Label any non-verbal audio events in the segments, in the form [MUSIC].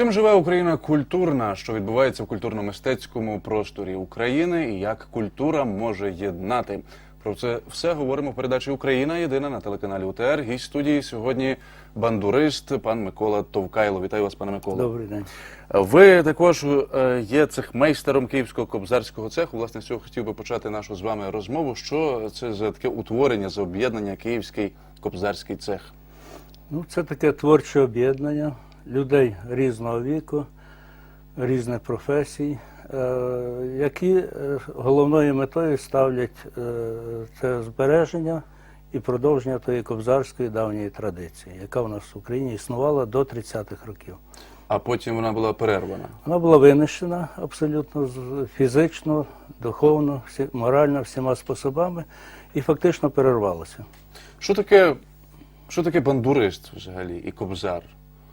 Чим живе Україна культурна, що відбувається в культурно-мистецькому просторі України, і як культура може єднати? Про це все говоримо в передачі Україна єдина на телеканалі УТР. Гість студії сьогодні бандурист пан Микола Товкайло. Вітаю вас, пане Микола. Добрий день. Ви також е, є цехмейстером Київського кобзарського цеху. Власне, з цього хотів би почати нашу з вами розмову. Що це за таке утворення за об'єднання Київський кобзарський цех? Ну, це таке творче об'єднання людей різного віку, різних професій, е, які е, головною метою ставлять е, це збереження і продовження тої кобзарської давньої традиції, яка в нас в Україні існувала до 30-х років. А потім вона була перервана. Вона була винищена абсолютно фізично, духовно, всі, морально, всіма способами і фактично перервалася. Що таке, що таке бандурист взагалі і кобзар?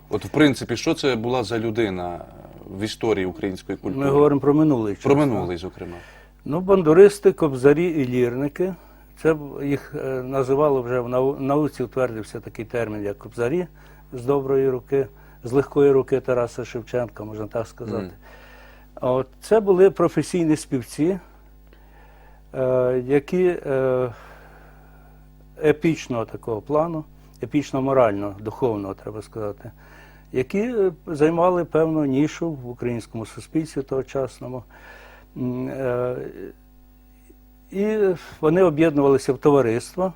От, в принципі, що це була за людина в історії української культури? Ми говоримо про минулий час. Про минулий, зокрема. Ну, бандуристи, кобзарі і лірники. Це їх е, називали вже в науці утвердився такий термін, як кобзарі з доброї руки, з легкої руки Тараса Шевченка, можна так сказати. А От це були професійні співці, е, які е, епічного такого плану, епічно-морального, духовного, треба сказати, які е, займали певну нішу в українському суспільстві тогочасному. Е, І вони об'єднувалися в товариство.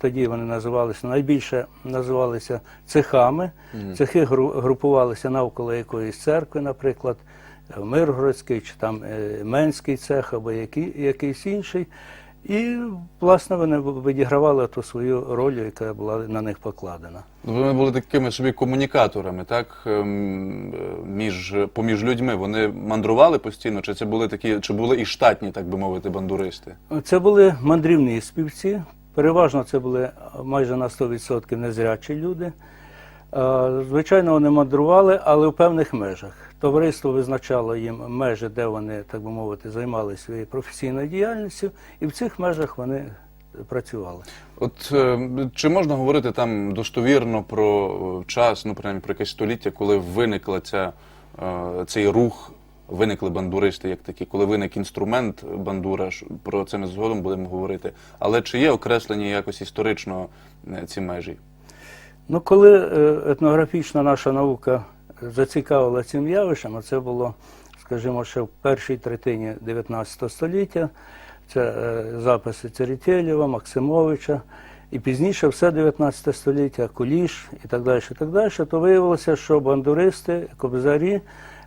Тоді вони називалися найбільше називалися цехами. Мгм. Цехи групувалися навколо якоїсь церкви, наприклад, Миргородський чи там е, Менський цех або який, якийсь інший. І, власне, вони відігравали ту свою роль, яка була на них покладена. Вони були такими собі комунікаторами, так? ем, Між, поміж людьми. Вони мандрували постійно, чи це були такі, чи були і штатні, так би мовити, бандуристи? Це були мандрівні співці. Переважно це були майже на 100% незрячі люди. Е, Звичайно, вони мандрували, але в певних межах. Товариство визначало їм межі, де вони, так би мовити, займалися своєю професійною діяльністю, і в цих межах вони працювали. От е, чи можна говорити там достовірно про е, час, ну принаймні про якесь століття, коли виникла ця, е, цей рух, виникли бандуристи як такі, коли виник інструмент бандура, про це ми згодом будемо говорити. Але чи є окреслені якось історично ці межі? Ну, коли етнографічна наша наука зацікавила цим явищем, а це було, скажімо, ще в першій третині 19 століття, це е, записи Церетєлєва, Максимовича, і пізніше все 19 століття, Куліш і так далі, і так далі, то виявилося, що бандуристи, кобзарі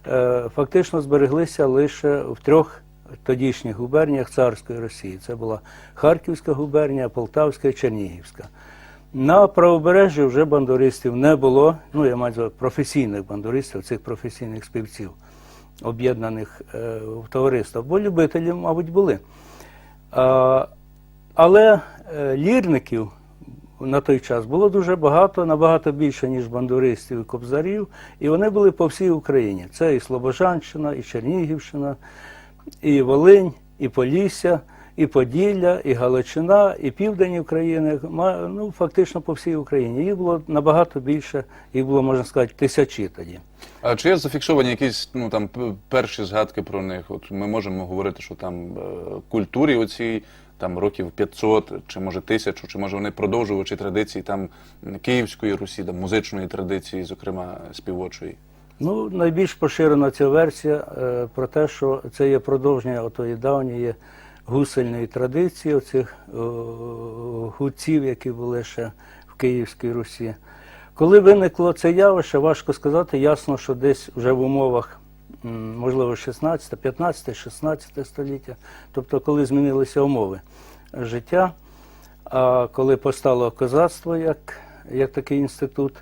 е, фактично збереглися лише в трьох тодішніх губерніях царської Росії. Це була Харківська губернія, Полтавська і Чернігівська. На правобережжі вже бандуристів не було, ну я маю професійних бандуристів, цих професійних співців, об'єднаних е, в товариство, бо любителі, мабуть, були. А, але е, лірників на той час було дуже багато, набагато більше, ніж бандуристів і кобзарів, і вони були по всій Україні. Це і Слобожанщина, і Чернігівщина, і Волинь, і Полісся, і Поділля, і Галичина, і південь України, ну, фактично по всій Україні. Їх було набагато більше, їх було, можна сказати, тисячі тоді. А чи є зафіксовані якісь ну там перші згадки про них? От ми можемо говорити, що там е, культурі оцій там років 500, чи може тисячу, чи може вони продовжувачі традиції там Київської Русі, там музичної традиції, зокрема співочої. Ну, найбільш поширена ця версія е, про те, що це є продовження отої давньої гусельної традиції, оцих е, гуців, які були ще в Київській Русі. Коли виникло це явище, важко сказати, ясно, що десь вже в умовах, можливо, 16, 15, 16 століття, тобто коли змінилися умови життя, а коли постало козацтво як, як такий інститут.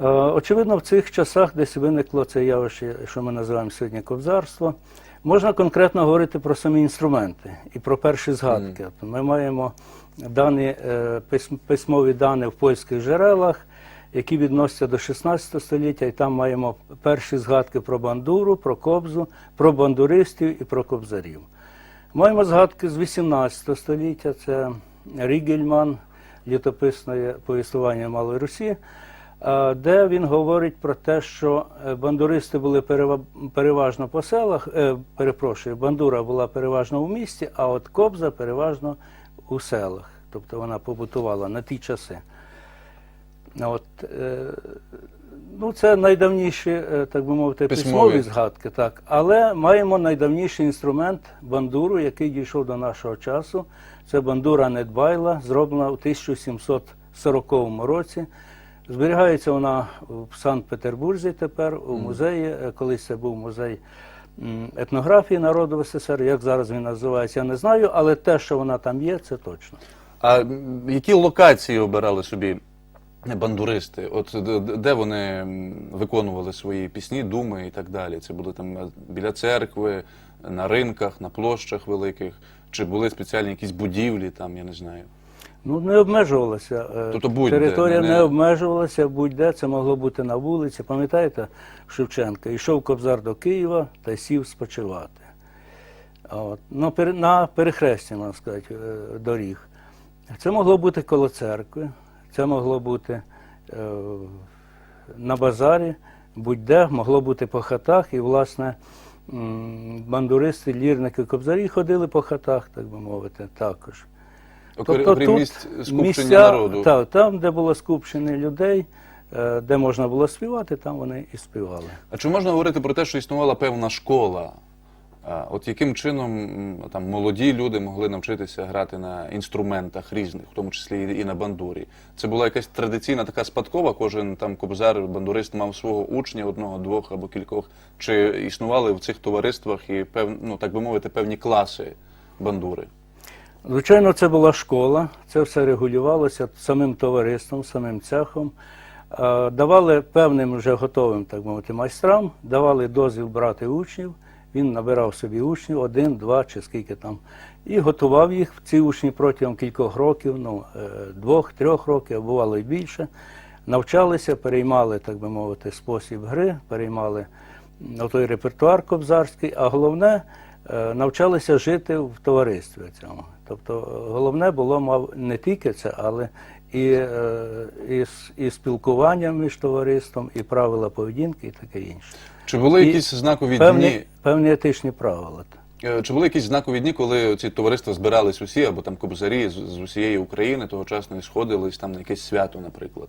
Е, Очевидно, в цих часах десь виникло це явище, що ми називаємо сьогодні кобзарство. Можна конкретно говорити про самі інструменти і про перші згадки. От Ми маємо дані, е, письмові дані в польських джерелах, які відносяться до 16 століття, і там маємо перші згадки про бандуру, про кобзу, про бандуристів і про кобзарів. Маємо згадки з 18 століття, це Рігельман, літописне повістування Малої Русі. Е, де він говорить про те, що е, бандуристи були переважно по селах, е, перепрошую, бандура була переважно у місті, а от кобза переважно у селах. Тобто вона побутувала на ті часи. От, ну, це найдавніші, так би мовити, Письмові. письмові згадки, так. Але маємо найдавніший інструмент бандуру, який дійшов до нашого часу. Це бандура Недбайла, зроблена у 1740 році. Зберігається вона в Санкт-Петербурзі тепер, у музеї. Е, Колись це був музей етнографії народу СССР. Як зараз він називається, я не знаю, але те, що вона там є, це точно. А які локації обирали собі бандуристи? От де вони виконували свої пісні, думи і так далі? Це були там е, біля церкви, на ринках, на площах великих, чи були спеціальні якісь будівлі там, я не знаю. Ну, не обмежувалася. е, Тобто будь-де, Територія не- не обмежувалася, будь-де це могло бути на вулиці. Пам'ятаєте, Шевченка, йшов кобзар до Києва та сів спочивати. От. Ну, пере- на перехресті, можна сказати, е, доріг. Це могло бути коло церкви, це могло бути е, на базарі, будь-де, могло бути по хатах. І, власне, бандуристи, лірники, кобзарі ходили по хатах, так би мовити, також. Окрім окрім місць скупчення народу. Так, там, де було скупчення людей, е, де можна було співати, там вони і співали. А чи можна говорити про те, що існувала певна школа? От яким чином там молоді люди могли навчитися грати на інструментах різних, в тому числі і і на бандурі? Це була якась традиційна така спадкова, кожен там кобзар, бандурист мав свого учня, одного, двох або кількох. Чи існували в цих товариствах і пев, ну, так би мовити, певні класи бандури? Звичайно, це була школа, це все регулювалося самим товариством, самим цехом. Е, Давали певним вже готовим, так мовити, майстрам, давали дозвіл брати учнів. Він набирав собі учнів, один, два чи скільки там, і готував їх ці учні протягом кількох років, ну, е, двох, трьох років, а бувало і більше. Навчалися, переймали, так би мовити, спосіб гри, переймали той репертуар кобзарський, а головне е, навчалися жити в товаристві цьому. Тобто е, головне було мав не тільки це, але і, е, і, і спілкування між товариством, і правила поведінки, і таке інше. Чи були І якісь знакові Певні, дні? певні етичні правила. Е, Чи були якісь знакові дні, коли ці товариства збирались усі, або там кобзарі з, з усієї України тогочасно і сходились там на якесь свято, наприклад?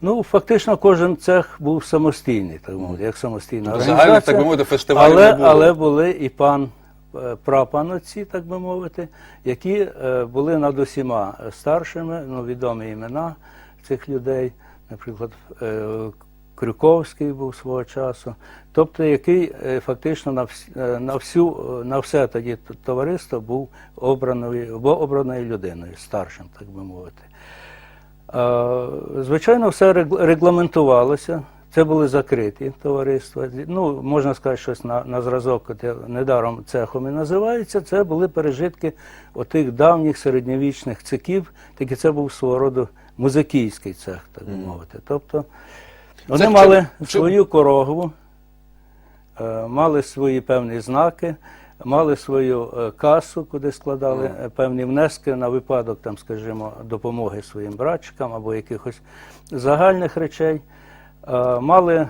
Ну, фактично, кожен цех був самостійний, так мовити, як самостійна Тобто організація. загальних, так би мовити, фестивалів але, не було. але були і пан е, так би мовити, які е, були над усіма старшими, ну, відомі імена цих людей, наприклад, е, Крюковський був свого часу, тобто який фактично на, на, всю, на все тоді товариство був обраною, бо обраною людиною, старшим, так би мовити. Звичайно, все регл- регламентувалося. Це були закриті товариства. Ну, можна сказати, щось на, на зразок, я- недаром цехом і називається. Це були пережитки отих давніх середньовічних цехів, тільки це був свого роду музикійський цех, так би мовити. Тобто вони Це мали чому- свою корову, е, мали свої певні знаки, мали свою е, касу, куди складали е, певні внески на випадок, там, скажімо, допомоги своїм братчикам або якихось загальних речей. Е, Мали е,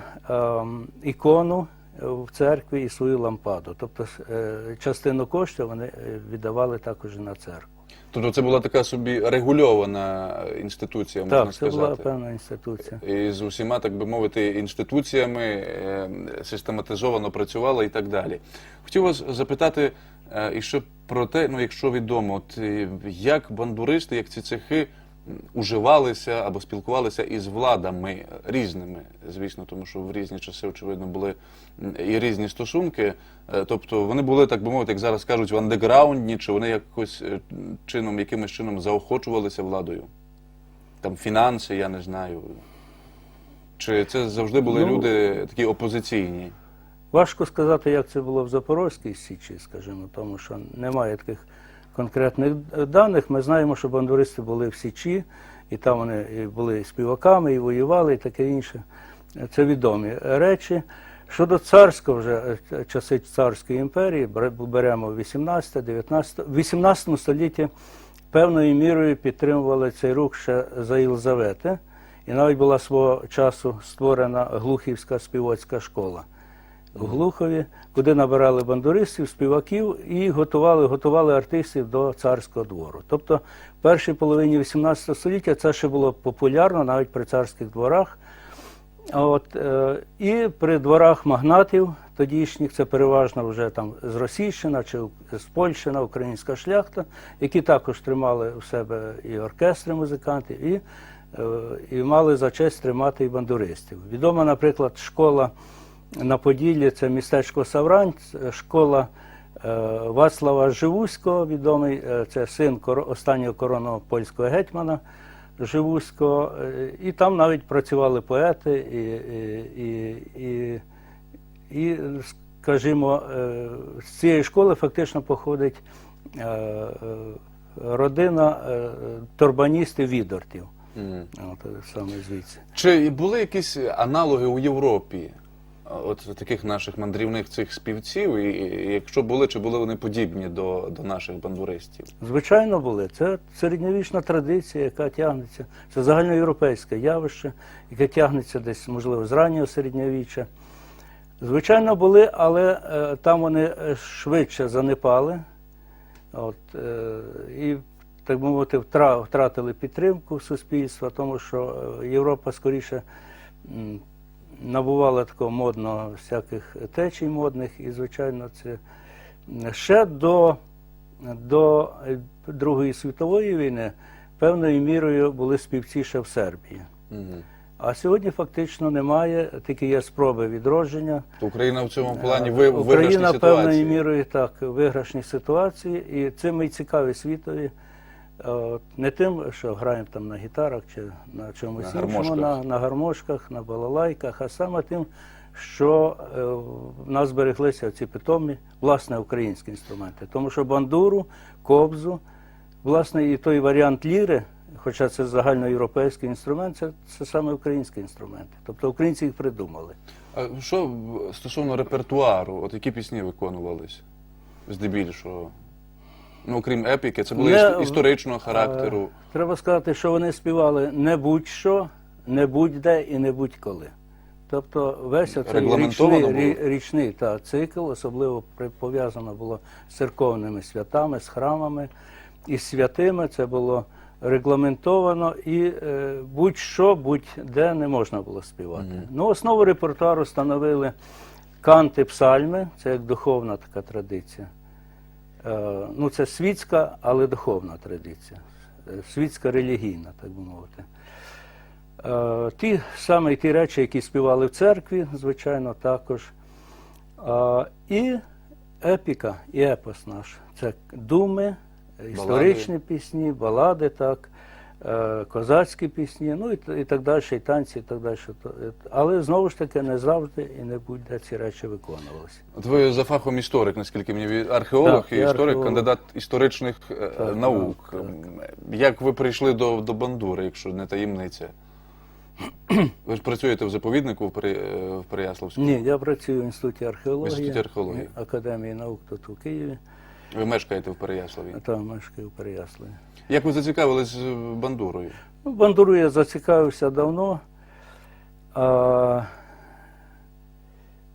ікону в церкві і свою лампаду. Тобто е, частину коштів вони віддавали також на церкву. Тобто це була така собі регульована інституція, можна Так, це була сказати. певна інституція. І з усіма, так би мовити, інституціями систематизовано працювала і так далі. Хотів вас запитати і ще про те, ну якщо відомо, от як бандуристи, як ці цехи уживалися або спілкувалися із владами різними, звісно, тому що в різні часи, очевидно, були і різні стосунки. Е, Тобто вони були, так би мовити, як зараз кажуть, в андеграундні, чи вони якось е, чином, якимось чином заохочувалися владою? Там фінанси, я не знаю. Чи це завжди були Ну, люди такі опозиційні? Важко сказати, як це було в Запорозькій Січі, скажімо, тому що немає таких конкретних даних. Ми знаємо, що бандуристи були в Січі, і там вони були співаками, і воювали, і таке інше. Це відомі речі. Щодо царського вже е, часи царської імперії, бере- беремо 18, 19, в 18 столітті певною мірою підтримували цей рух ще за Єлизавети. І навіть була свого часу створена Глухівська співоцька школа в Глухові, куди набирали бандуристів, співаків і готували, готували артистів до царського двору. Тобто в першій половині XVIII століття це ще було популярно навіть при царських дворах. От, е, і при дворах магнатів тодішніх, це переважно вже там з Російщина чи з Польщина, українська шляхта, які також тримали у себе і оркестри музикантів, і, е, і мали за честь тримати і бандуристів. Відома, наприклад, школа на Поділлі, це містечко Саврань, школа е, Вацлава Живуського, відомий, е, це син останнього коронного польського гетьмана. Живуського, е, і там навіть працювали поети, і, і, і, і, і скажімо, з цієї школи фактично походить родина торбаністів відортів. Мгм. От, саме звідси. Чи були якісь аналоги у Європі? От таких наших мандрівних цих співців, і, і якщо були, чи були вони подібні до, до наших бандуристів? Звичайно, були. Це середньовічна традиція, яка тягнеться. Це загальноєвропейське явище, яке тягнеться десь, можливо, з раннього середньовіччя. Звичайно, були, але е, там вони е, швидше занепали. От, е, і, так би мовити, втратили підтримку суспільства, тому що е, Європа скоріше набувала такого модного всяких течій модних, і, звичайно, це ще до, до е, Другої світової війни певною мірою були співці ще в Сербії. Угу. А сьогодні фактично немає, тільки є спроби відродження. То Україна в цьому плані ви, Україна виграшній певною мірою так в виграшній ситуації, і цим і цікаві світові. Е, Не тим, що граємо там на гітарах чи на чомусь На іншому, на, на гармошках, на балалайках, а саме тим, що е, в нас збереглися ці питомі, власне, українські інструменти. Тому що бандуру, кобзу, власне, і той варіант ліри, хоча це загальноєвропейський інструмент, це, це саме українські інструменти. Тобто українці їх придумали. А що стосовно репертуару, от які пісні виконувались здебільшого? Ну, окрім епіки, це були Не, історичного характеру. Е, Треба сказати, що вони співали не будь-що, не будь-де і не будь-коли. Тобто весь оцей річний, річний та, цикл особливо пов'язано було з церковними святами, з храмами і з святими. Це було регламентовано і е, будь-що, будь-де не можна було співати. Ну, основу репертуару становили канти, псальми, це як духовна така традиція. Е, ну, це світська, але духовна традиція, Е, світська релігійна, так би мовити. Е, Ті саме ті речі, які співали в церкві, звичайно, також. І епіка, і епос наш. Це думи, історичні пісні, балади, так, козацькі пісні, ну і, і так далі, і танці, і так далі. Е, Але знову ж таки не завжди і не будь-де ці речі виконувалися. От ви за фахом історик, наскільки мені археолог Так, і історик, археолог. кандидат історичних е, Так, наук. так, Як ви прийшли до, до бандури, якщо не таємниця? [CLEARS THROAT] Ви ж працюєте в заповіднику в, При, е, в Переяславську? Ні, я працюю в інституті археології, В інституті археології. Академії наук тут у Києві, Ви мешкаєте в Переяславі. а там мешкаю в Переяславі. Як ви зацікавились е, бандурою? Ну, бандуру я зацікавився давно. А,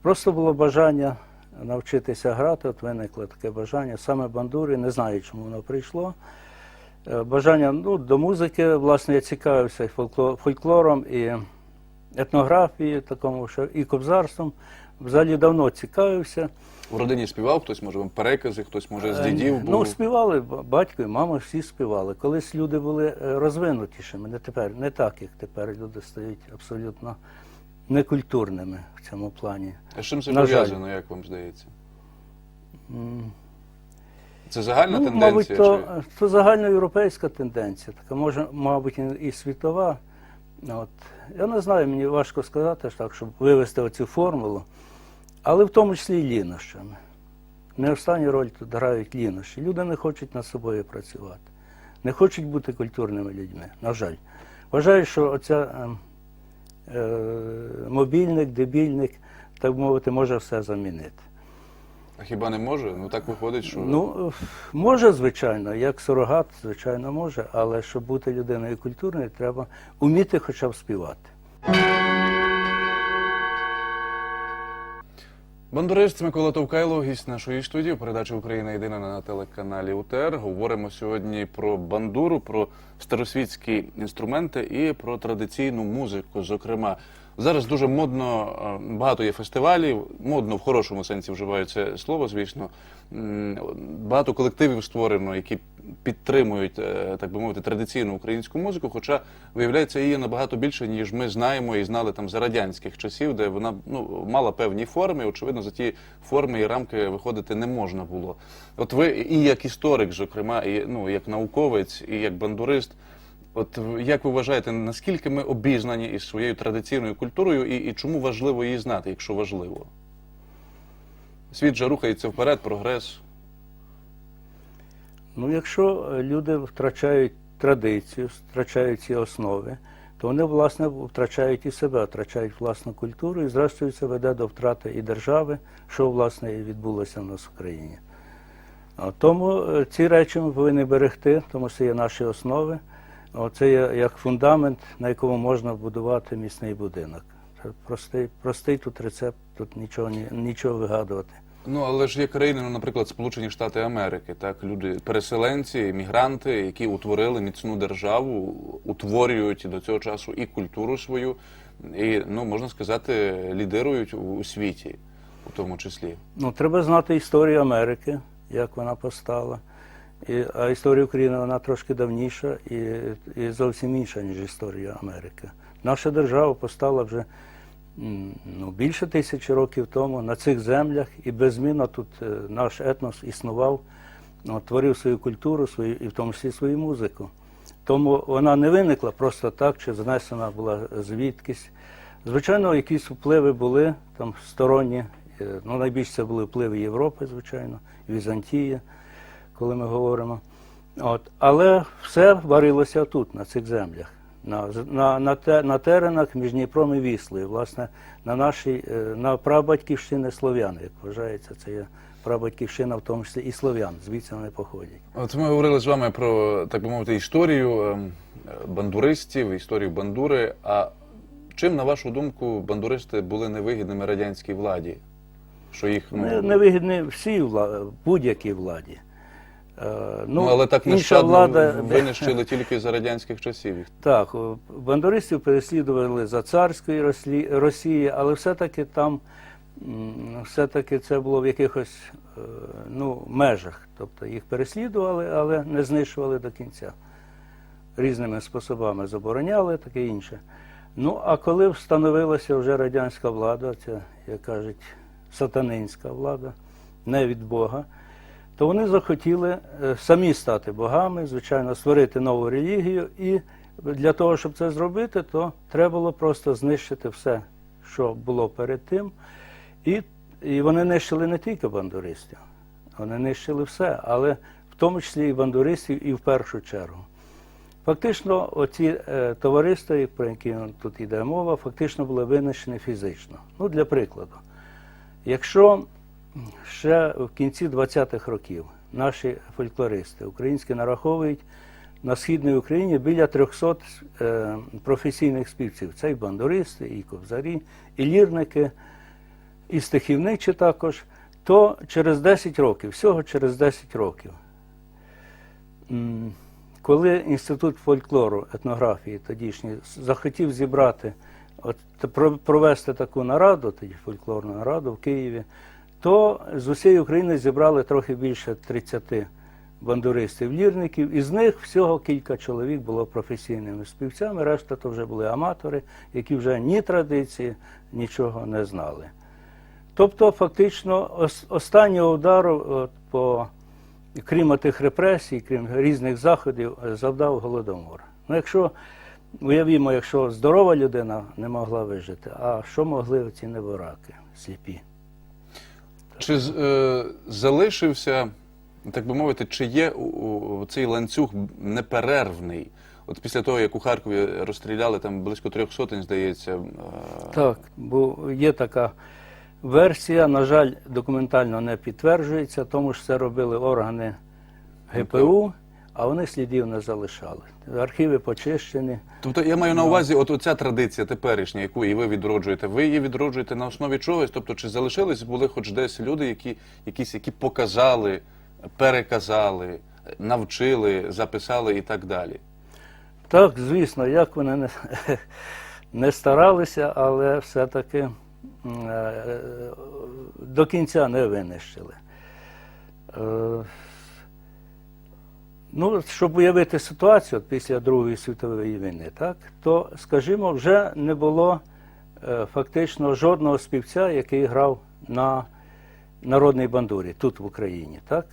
просто було бажання навчитися грати, от виникло таке бажання. Саме бандури, не знаю, чому воно прийшло. Е, Бажання ну, до музики, власне, я цікавився і фольклором, і етнографією, такому, що, і кобзарством. Взагалі давно цікавився. В родині співав хтось, може, вам перекази, хтось, може, з Е, дідів був. Ну, співали, батько і мама всі співали. Колись люди були е, розвинутішими, не тепер, не так, як тепер люди стають абсолютно некультурними в цьому плані. А з чим це пов'язано, як вам здається? Це загальна ну, тенденція? мабуть, то, чи... то загальноєвропейська тенденція, така може, мабуть, і світова. От. Я не знаю, мені важко сказати так, щоб вивести оцю формулу, але в тому числі і лінощами. Не останню роль тут грають лінощі. Люди не хочуть над собою працювати, не хочуть бути культурними людьми, на жаль. Вважаю, що оця ем, е, мобільник, дебільник, так би мовити, може все замінити. А хіба не може? Ну так виходить, що Ну, е, може, звичайно, як сурогат, звичайно, може, але щоб бути людиною культурною, треба вміти хоча б співати. Бандурист Микола Товкайло, гість нашої студії, передача Україна єдина на телеканалі УТР. Говоримо сьогодні про бандуру, про старосвітські інструменти і про традиційну музику. Зокрема, зараз дуже модно, е, багато є фестивалів, модно в хорошому сенсі вживаю це слово, звісно. Багато колективів створено, які підтримують, е, так би мовити, традиційну українську музику. Хоча виявляється, її набагато більше, ніж ми знаємо і знали там за радянських часів, де вона ну мала певні форми. Очевидно, за ті форми і рамки виходити не можна було. От ви і як історик, зокрема, і ну як науковець, і як бандурист. От як ви вважаєте, наскільки ми обізнані із своєю традиційною культурою, і, і чому важливо її знати, якщо важливо? Світ же рухається вперед, прогрес. Ну, якщо е, люди втрачають традицію, втрачають ці основи, то вони, власне, втрачають і себе, втрачають власну культуру, і зрештою це веде до втрати і держави, що, власне, і відбулося в нас в країні. Тому е, ці речі ми повинні берегти, тому що є наші основи. Це є як фундамент, на якому можна будувати міцний будинок. Це простий, простий тут рецепт, тут нічого, нічого вигадувати. Ну, але ж є країни, ну, наприклад, Сполучені Штати Америки, так, люди, переселенці, мігранти, які утворили міцну державу, утворюють до цього часу і культуру свою, і, ну, можна сказати, лідирують у, світі, у тому числі. Ну, треба знати історію Америки, як вона постала. І, а історія України вона трошки давніша і, і зовсім інша, ніж історія Америки. Наша держава постала вже ну, більше тисячі років тому на цих землях, і беззмінно тут е, наш етнос існував, ну, творив свою культуру, свою, і в тому числі свою музику. Тому вона не виникла просто так, чи занесена була звідкись. Звичайно, якісь впливи були там сторонні. Е, Ну, найбільше це були впливи Європи, звичайно, Візантії, коли ми говоримо. От. Але все варилося тут, на цих землях, на, на, на, те, на теренах між Дніпром і Віслою, власне, на нашій, е, на прабатьківщини слов'ян, як вважається, це є прабатьківщина, в тому числі і слов'ян, звідси вони походять. От ми говорили з вами про, так би мовити, історію ем, бандуристів, історію бандури. А чим, на вашу думку, бандуристи були невигідними радянській владі? Що їх ну, Не, невигідні всій владі, будь-якій владі. Е, ну, але так нещадно влада, винищили тільки за радянських часів. [LAUGHS] Так, о, бандуристів переслідували за царської Росії, але все-таки там все-таки це було в якихось е, ну, межах. Тобто їх переслідували, але не знищували до кінця. Різними способами забороняли, таке інше. Ну, а коли встановилася вже радянська влада, ця, як кажуть, сатанинська влада, не від Бога, то вони захотіли е, самі стати богами, звичайно, створити нову релігію. І для того, щоб це зробити, то треба було просто знищити все, що було перед тим. І, і вони нищили не тільки бандуристів, вони нищили все, але в тому числі і бандуристів, і в першу чергу. Фактично, оці е, товариства, про які тут йде мова, фактично були винищені фізично. Ну, для прикладу, якщо ще в кінці 20-х років наші фольклористи українські нараховують на східній Україні біля 300 е, професійних співців. Це і бандуристи, і кобзарі, і лірники, і стихівничі також, то через 10 років, всього через 10 років, коли Інститут фольклору, етнографії тодішній захотів зібрати, от, провести таку нараду, тоді фольклорну нараду в Києві, то з усієї України зібрали трохи більше 30 бандуристів, лірників, із них всього кілька чоловік було професійними співцями, решта то вже були аматори, які вже ні традиції, нічого не знали. Тобто, фактично, останнього удару по, крім тих репресій, крім різних заходів, завдав голодомор. Ну, якщо уявімо, якщо здорова людина не могла вижити, а що могли ці небораки сліпі? Чи е, залишився, так би мовити, чи є у, у, цей ланцюг неперервний? От після того, як у Харкові розстріляли там близько трьох сотень, здається. е, Так, бо є така Версія, на жаль, документально не підтверджується, тому що це робили органи ГПУ, а вони слідів не залишали. Архіви почищені. Тобто я маю на увазі, от оця традиція теперішня, яку і ви відроджуєте, ви її відроджуєте на основі чогось? Тобто, чи залишились були хоч десь люди, які якісь, які показали, переказали, навчили, записали і так далі? Так, звісно, як вони не, не старалися, але все-таки е, до кінця не винищили. Ну, щоб уявити ситуацію от після Другої світової війни, так, то, скажімо, вже не було е, фактично жодного співця, який грав на народній бандурі тут в Україні. Так?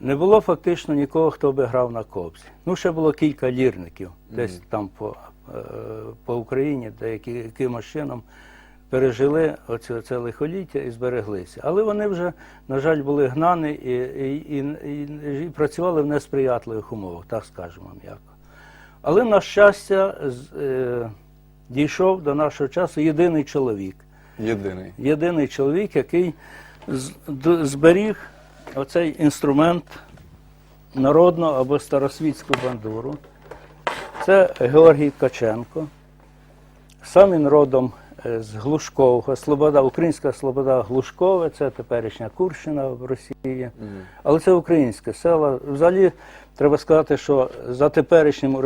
Не було фактично нікого, хто би грав на кобзі. Ну, ще було кілька лірників десь там по, е, по Україні, де які, якимось чином пережили оце, це лихоліття і збереглися. Але вони вже, на жаль, були гнані і, і, і, і, і працювали в несприятливих умовах, так скажемо м'яко. Але, на щастя, з- е, дійшов до нашого часу єдиний чоловік Єдиний. єдиний чоловік, який з- д- зберіг оцей інструмент народну або старосвітську бандуру. Це Георгій Ткаченко. Сам він родом з Глушкового, Слобода, українська Слобода Глушкове, це теперішня Курщина в Росії. Але це українське село. Взагалі, треба сказати, що за теперішнім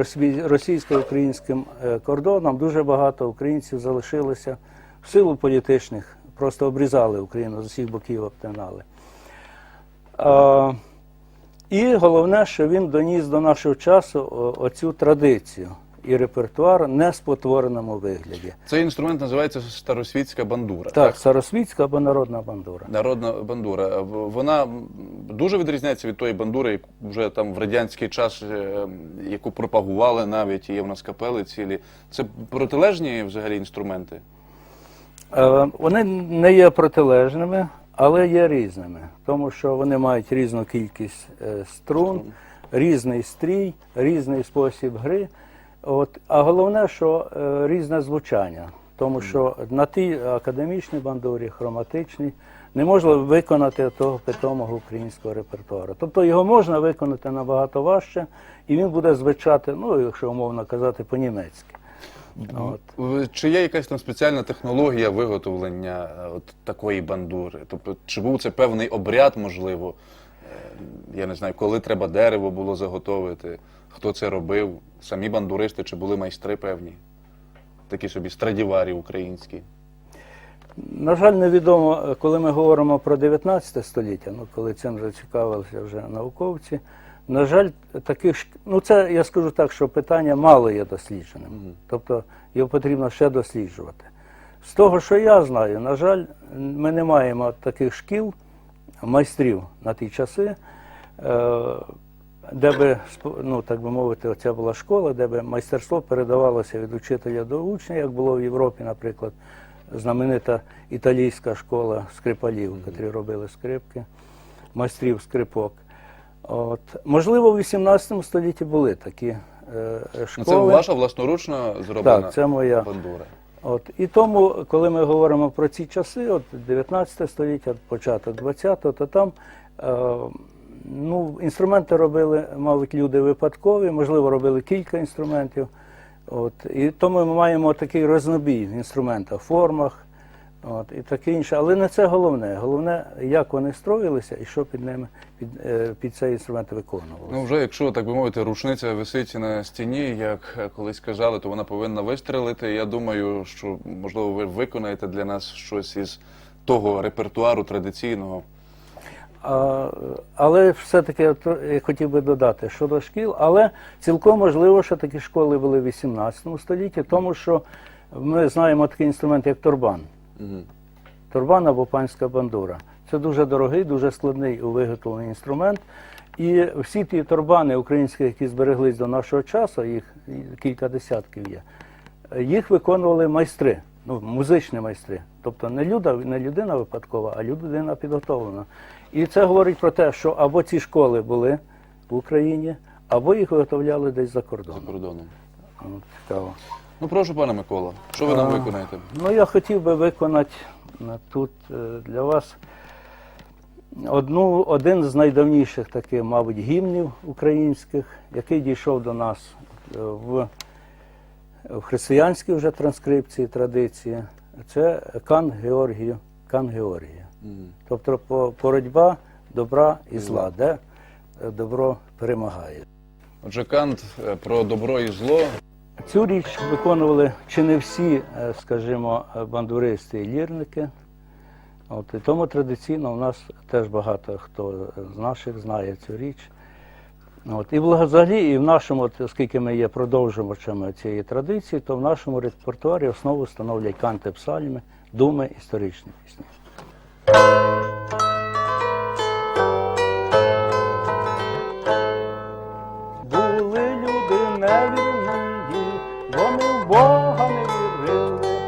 російсько-українським е, кордоном дуже багато українців залишилося в силу політичних, просто обрізали Україну з усіх боків обтинали. А, і головне, що він доніс до нашого часу оцю традицію і репертуар не спотвореному вигляді. Цей інструмент називається старосвітська бандура. Так, старосвітська або народна бандура. Народна бандура. Вона дуже відрізняється від тої бандури, яку вже там в радянський час, е, яку пропагували навіть, і є в нас капели цілі. Це протилежні взагалі інструменти. Е, Вони не є протилежними, але є різними, тому що вони мають різну кількість е, струн, різний стрій, різний спосіб гри. От, а головне, що е, різне звучання, тому що на тій академічній бандурі, хроматичній, не можна виконати того питомого українського репертуару. Тобто його можна виконати набагато важче, і він буде звучати, ну, якщо умовно казати, по-німецьки. От. Чи є якась там спеціальна технологія виготовлення е, от такої бандури? Тобто, чи був це певний обряд, можливо? Е, Я не знаю, коли треба дерево було заготовити, хто це робив, самі бандуристи чи були майстри певні? Такі собі страдіварі українські. На жаль, невідомо, коли ми говоримо про 19 століття, ну коли цим зацікавилися вже науковці. На жаль, таких ну це я скажу так, що питання мало є дослідженим. Тобто його потрібно ще досліджувати. З того, що я знаю, на жаль, ми не маємо таких шкіл, майстрів на ті часи, е, де би, ну, так би мовити, оця була школа, де би майстерство передавалося від учителя до учня, як було в Європі, наприклад, знаменита італійська школа скрипалів, які робили скрипки, майстрів скрипок. От. Можливо, в 18 столітті були такі е, Ну, школи. це ваша власноручно зроблена Так, це моя. бандура. От. І тому, коли ми говоримо про ці часи, от 19 століття, початок 20-го, то там е, ну, інструменти робили, мабуть, люди випадкові, можливо, робили кілька інструментів. От. І тому ми маємо такий рознобій в інструментах, формах от, і таке інше. Але не це головне. Головне, як вони строїлися і що під ними, під, е, під цей інструмент виконувалося. Ну, вже якщо так би мовити, рушниця висить на стіні, як колись казали, то вона повинна вистрелити. Я думаю, що можливо ви виконаєте для нас щось із того репертуару традиційного. А, але все-таки я хотів би додати щодо шкіл, але цілком можливо, що такі школи були в 18 столітті, тому що ми знаємо такий інструмент, як торбан. Мгм. Торбан або панська бандура. Це дуже дорогий, дуже складний у виготовленні інструмент. І всі ті торбани українські, які збереглись до нашого часу, їх кілька десятків є, їх виконували майстри, ну, музичні майстри. Тобто не, люда, не людина випадкова, а людина підготовлена. І це говорить про те, що або ці школи були в Україні, або їх виготовляли десь за За кордоном. кордоном. От, Цікаво. Ну прошу, пане Микола, що ви нам виконаєте? Ну, я хотів би виконати тут е, для вас одну, один з найдавніших таких, мабуть, гімнів українських, який дійшов до нас е, в, в християнській вже транскрипції традиції. Це Кан Георгію, Кан Георгія. Тобто боротьба добра і зла, де е, добро перемагає. Отже, Кант е, про добро і зло. Цю річ виконували чи не всі, е, скажімо, бандуристи і лірники. От, і тому традиційно у нас теж багато хто з наших знає цю річ. От, і взагалі, і в нашому, от, оскільки ми є продовжувачами цієї традиції, то в нашому репертуарі основу становлять канти псальми, думи, історичні пісні. Були люди невірні, вони в Бога не вірили,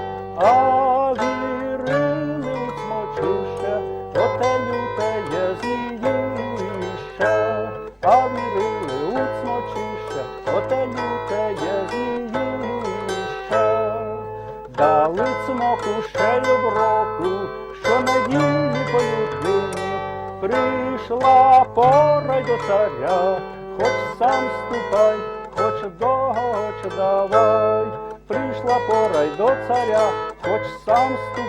царя, хоч сам ступай,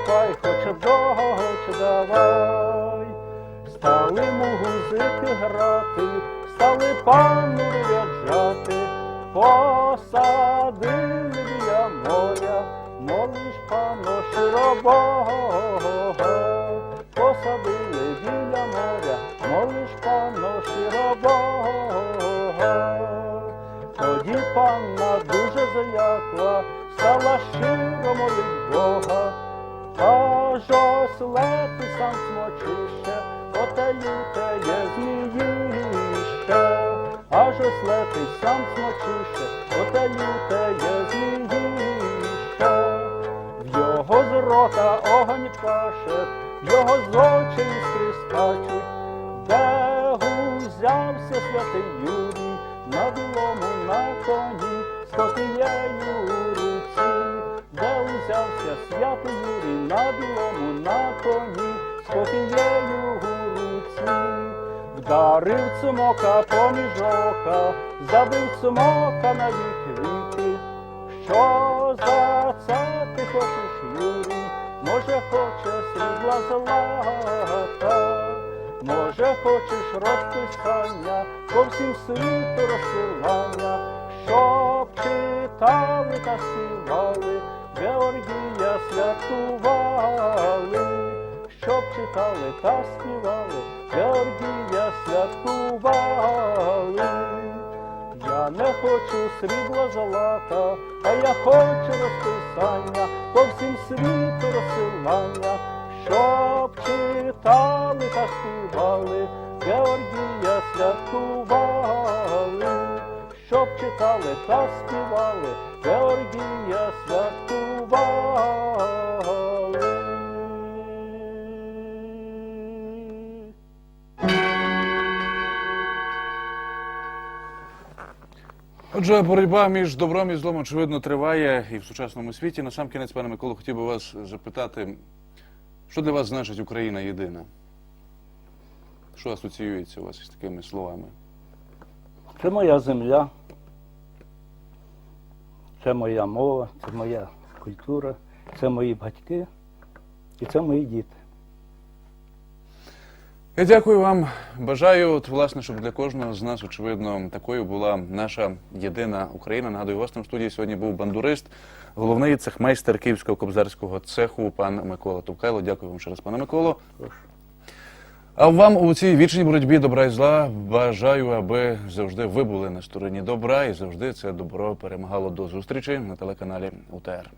панна дуже залякла, стала щиро молить Бога, аж ослепи сам смочище, оте люте є зміїще, аж ослепи сам смочище, оте люте є зміїще. В його з рота огонь паше, в його з очей іскри скачуть, де узявся святий Юрій, на білому на коні, з копією у руці, де узявся святий Юрій, на білому на коні, з копією у руці. Вдарив цмока поміж ока, забив цмока на вік віки. Що за це ти хочеш, Юрій? Може, хочеш срібла злата, може, хочеш розписання, по всім світу розсилання, щоб читали та співали, Георгія святкували, щоб читали та співали, Георгія святкували. Я не хочу срібла золота, а я хочу розписання, по всім світу розсилання, щоб читали та співали, Георгія святкували, щоб читали та співали, Георгія святкували. Отже, боротьба між добром і злом, очевидно, триває і в сучасному світі. На сам кінець, пане Миколо, хотів би вас запитати, що для вас значить Україна єдина? Що асоціюється у вас із такими словами? Це моя земля, це моя мова, це моя культура, це мої батьки і це мої діти. Я дякую вам. Бажаю, от, власне, щоб для кожного з нас, очевидно, такою була наша єдина Україна. Нагадую, в студії сьогодні був бандурист, головний цехмейстер Київського кобзарського цеху, пан Микола Товкайло. Дякую вам ще раз, пане Миколо. А вам у цій вічній боротьбі добра і зла бажаю, аби завжди ви були на стороні добра і завжди це добро перемагало до зустрічі на телеканалі УТР.